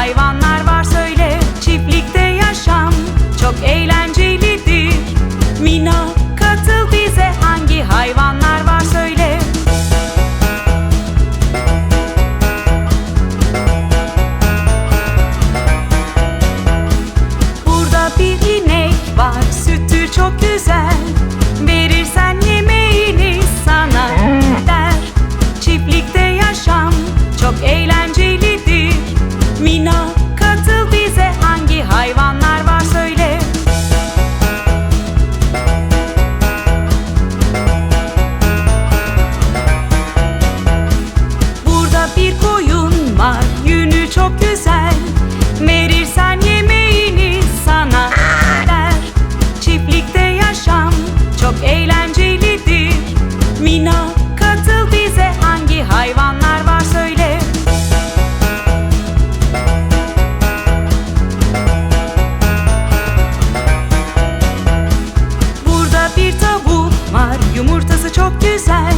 hayvanlar Mina katıl bize. Hangi hayvanlar var söyle. Burada bir tavuk var. Yumurtası çok güzel.